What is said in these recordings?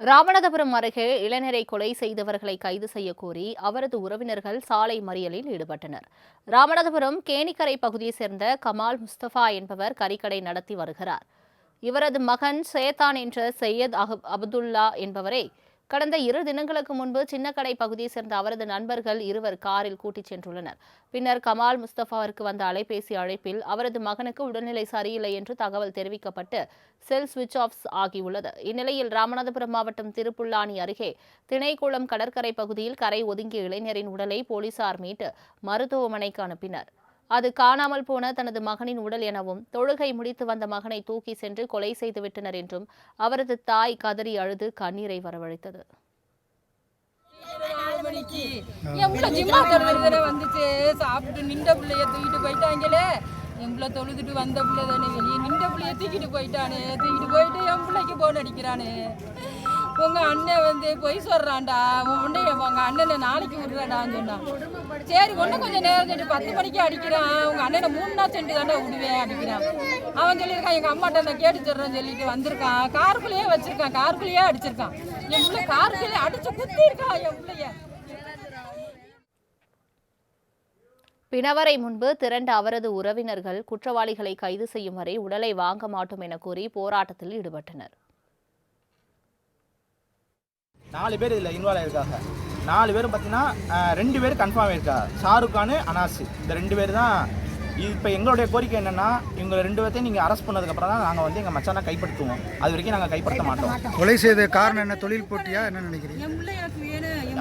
ராமநாதபுரம் அருகே இளைஞரை கொலை செய்தவர்களை கைது செய்ய கோரி அவரது உறவினர்கள் சாலை மறியலில் ஈடுபட்டனர். ராமநாதபுரம் கேணிக்கரை பகுதியைச் சேர்ந்த கமால் முஸ்தபா என்பவர் கறிக்கடை நடத்தி வருகிறார். இவரது மகன் சேத்தான் என்ற சையத் அஹப் அப்துல்லா என்பவரை கடந்த இரு தினங்களுக்கு முன்பு சின்னக்கடை பகுதியை சேர்ந்த அவரது நண்பர்கள் இருவர் காரில் கூட்டிச் சென்றுள்ளனர். பின்னர் கமால் முஸ்தபாவிற்கு வந்த அலைபேசி அழைப்பில் அவரது மகனுக்கு உடல்நிலை சரியில்லை என்று தகவல் தெரிவிக்கப்பட்டு செல் சுவிட்ச் ஆஃப் ஆகியுள்ளது. இந்நிலையில் ராமநாதபுரம் மாவட்டம் திருப்புல்லானி அருகே திணைக்குளம் கடற்கரை பகுதியில் கரை ஒதுங்கிய இளைஞரின் உடலை போலீசார் மீட்டு மருத்துவமனைக்கு அனுப்பினர். அது காணாமல் போன தனது மகனின் உடல் எனவும் தொழுகை முடித்து வந்த மகனை தூக்கி சென்று கொலை செய்துவிட்டனர் என்றும் அவரது தாய் கதறி அழுது கண்ணீரை வரவழைத்தது. பிள்ளை ஜிம்மா வந்துச்சு. சாப்பிட்டு நின்ற பிள்ளைய தூக்கிட்டு போயிட்டாங்களே. பிள்ளை தொழுதுட்டு வந்த பிள்ளை தானே வெளியே நின்ற பிள்ளைய தூக்கிட்டு போயிட்டானே. தூக்கிட்டு போயிட்டு என் பிள்ளைக்கு போன் அடிக்கிறானே. உங்க அண்ணன் வந்து பொய் சொல்றான்டா. உன் உன்னைய உங்க அண்ணனை நாளைக்கு விடுறாடான்னு சொன்னான். சரி ஒன்றும் கொஞ்சம் நேரம் சென்று பத்து மணிக்கு அடிக்கிறான். உங்க அண்ணனை மூணு நாள் சென்று தாண்டா விடுவேன் அடிக்கிறான் அவன் சொல்லியிருக்கான் எங்க அம்மாட்ட நான் கேட்டு சொல்றேன்னு சொல்லிட்டு வந்திருக்கான். காருக்குள்ளேயே வச்சிருக்கான் காருக்குள்ளேயே அடிச்சிருக்கான். என் பிள்ளை காருக்குள்ளேயே அடிச்சு குத்தி இருக்கான் என் பிள்ளைய. பிணவரை முன்பு திரண்ட அவரது உறவினர்கள் குற்றவாளிகளை கைது செய்யும் வரை உடலை வாங்க மாட்டோம் என கூறி போராட்டத்தில் ஈடுபட்டனர். நாலு பேர் இதில் இன்வால்வ் ஆயிருக்காங்க. நாலு பேரும் பார்த்தீங்கன்னா ரெண்டு பேர் கன்ஃபார்ம் ஆயிருக்கா ஷாருக் கானு அனாஸ். இந்த ரெண்டு பேர் தான் இப்போ எங்களுடைய கோரிக்கை என்னன்னா இவங்க ரெண்டு பேர்த்தையும் நீங்கள் அரெஸ்ட் பண்ணதுக்கப்புறம் தான் நாங்கள் வந்து எங்கள் மச்சானை கைப்படுத்துவோம் அது வரைக்கும் நாங்கள் கைப்படுத்த மாட்டோம். கொலை செய்த காரணம் என்ன? தொழில் போட்டியா? என்ன நினைக்கிறீங்க?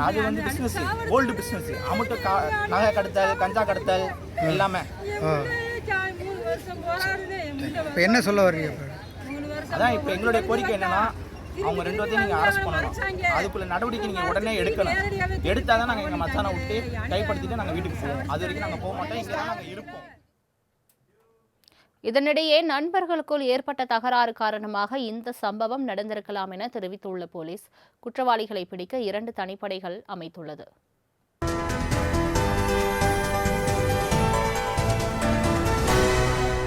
அது வந்து பிஸ்னஸ் ஓல்டு பிஸ்னஸ் அமுட்டு கா நகை கடத்தல் கஞ்சா கடத்தல் எல்லாமே. இப்போ என்ன சொல்ல வர்றீங்க? அதான் இப்போ எங்களுடைய கோரிக்கை என்னன்னா அவங்க ரெண்டு பேர்த்தையும் நீங்கள் அரெஸ்ட் பண்ணணும். அதுக்குள்ள நடவடிக்கை நீங்கள் உடனே எடுக்கணும். எடுத்தால் தான் நாங்கள் எங்கள் மச்சானை விட்டு கைப்படுத்திட்டு நாங்கள் வீட்டுக்கு போவோம். அது வரைக்கும் நாங்கள் போக மாட்டோம். இங்கே தான் நாங்கள் இருப்போம். இதனிடையே நண்பர்களுக்குள் ஏற்பட்ட தகராறு காரணமாக இந்த சம்பவம் நடந்திருக்கலாம் என தெரிவித்துள்ள போலீஸ் குற்றவாளிகளை பிடிக்க இரண்டு தனிப்படைகள் அமைத்துள்ளது.